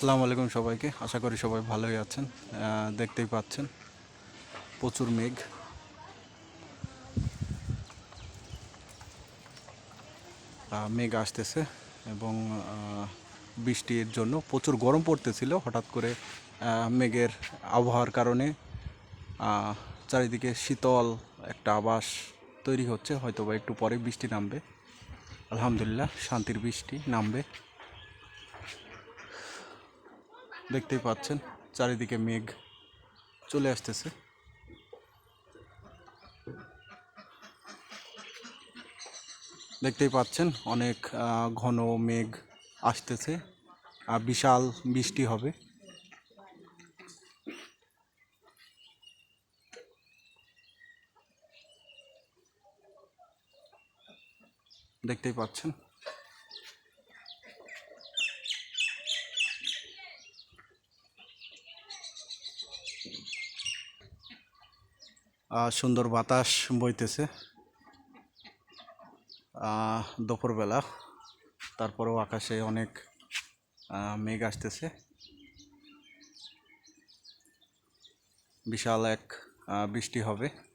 আসসালামু আলাইকুম সবাইকে। আশা করি সবাই ভালোই আছেন দেখতেই পাচ্ছেন, প্রচুর মেঘ। মেঘ আসতেছে এবং বৃষ্টির জন্য প্রচুর গরম পড়তেছিল হঠাৎ করে মেঘের আবহাওয়ার কারণে চারিদিকে শীতল একটা আবাস তৈরি হচ্ছে হয়তো বা একটু পরে বৃষ্টি নামবে। আলহামদুলিল্লাহ, শান্তির বৃষ্টি নামবে। দেখতেই পাচ্ছেন, চারিদিকে মেঘ চলে আসতেছে। দেখতেই পাচ্ছেন, অনেক ঘন মেঘ আসতেছে, আর বিশাল বৃষ্টি হবে। দেখতেই পাচ্ছেন সুন্দর বাতাস বইতেছে। দুপুরবেলা। তারপরেও আকাশে অনেক মেঘ আসতেছে। বিশাল এক বৃষ্টি হবে।